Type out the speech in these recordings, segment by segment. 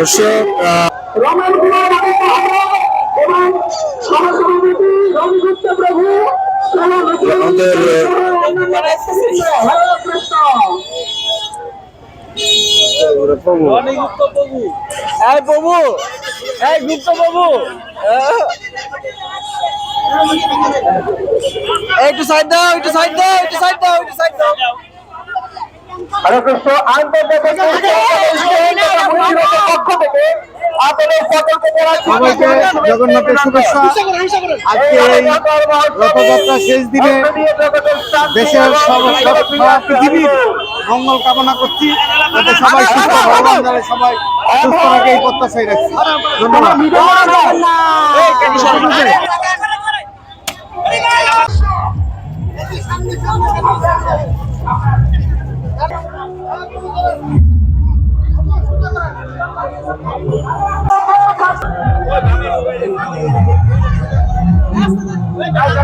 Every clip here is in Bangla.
দর্শক প্রভু আমাদের, বাবু এই গুপ্ত বাবু একটু সাইড দাও একটু সাইড দাও একটু সাইড দাও একটু সাইড দাও হরে কৃষ্ণ আন্তর্জাতিক পক্ষ থেকে আপনাদের সকলকে জগন্নাথের শুভেচ্ছা আজকে এই রথযাত্রা শেষ দিনে দেশের সারা পৃথিবীর মঙ্গল কামনা করছি যাতে সবাই সুস্থ ভগবান সবাই সুস্থ থাকে এই প্রত্যাশাই রাখছি ধন্যবাদ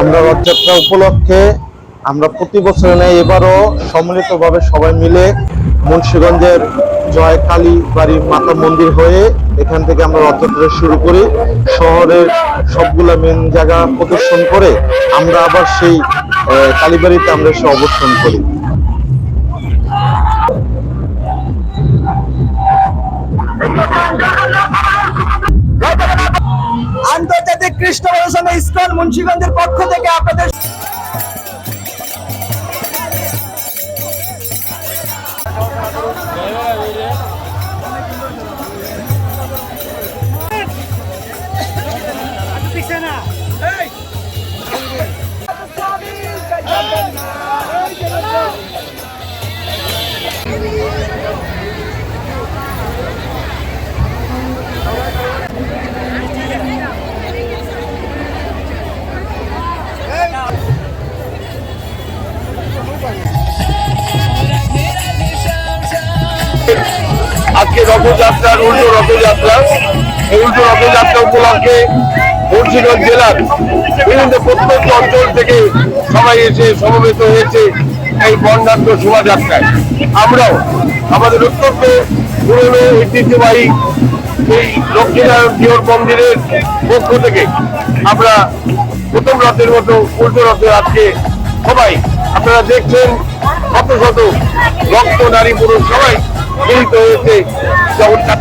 আমরা রথযাত্রা উপলক্ষে আমরা প্রতি বছর নেই এবারও সম্মিলিতভাবে সবাই মিলে মুন্সীগঞ্জের জয় কালী বাড়ির মাতা মন্দির হয়ে এখান থেকে আমরা রথযাত্রা শুরু করি। শহরের সবগুলা মেন জায়গা প্রদর্শন করে আমরা আবার সেই কালীবাড়িতে আমরা এসে অবস্থান করি। কৃষ্ণ বর্ষণে ইস্কন মুন্সিগঞ্জের পক্ষ থেকে আপনাদের রথযাত্রার উল্টো রথযাত্রা। এই উল্টো রথযাত্রা উপলক্ষে মুন্সিগঞ্জ জেলার বিভিন্ন প্রত্যন্ত অঞ্চল থেকে সবাই এসে সমবেত হয়েছে এই বর্ণাঢ্য শোভাযাত্রায়। আমরাও আমাদের অত্যন্ত পুরনো ঐতিহ্যবাহী এই লক্ষ্মীনারায়ণ জিওর মন্দিরের পক্ষ থেকে আমরা প্রথম রথের মতো উল্টো রথে আজকে সবাই, আপনারা দেখছেন শত শত রক্ত নারী, পুরুষ সবাই মিলিত হয়েছে জগন্নাথ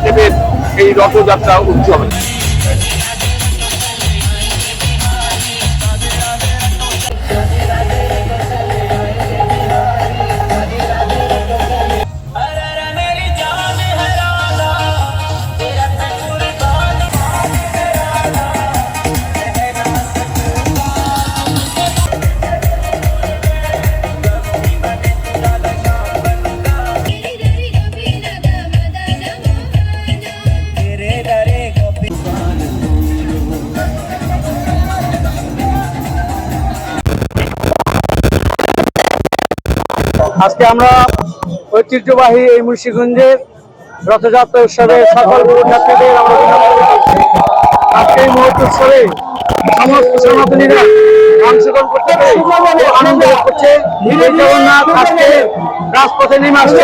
এই রথযাত্রা উৎসবে আজকে আমরা ঐতিহ্যবাহী এই মুন্সিগঞ্জের রথযাত্রা উৎসবে সকল যাত্রীদের আজকে এই মুহূর্ত উৎসবে সমস্ত সনাতনীরা করতে আনন্দ করছে। জগন্নাথ রাজপথে আসছে।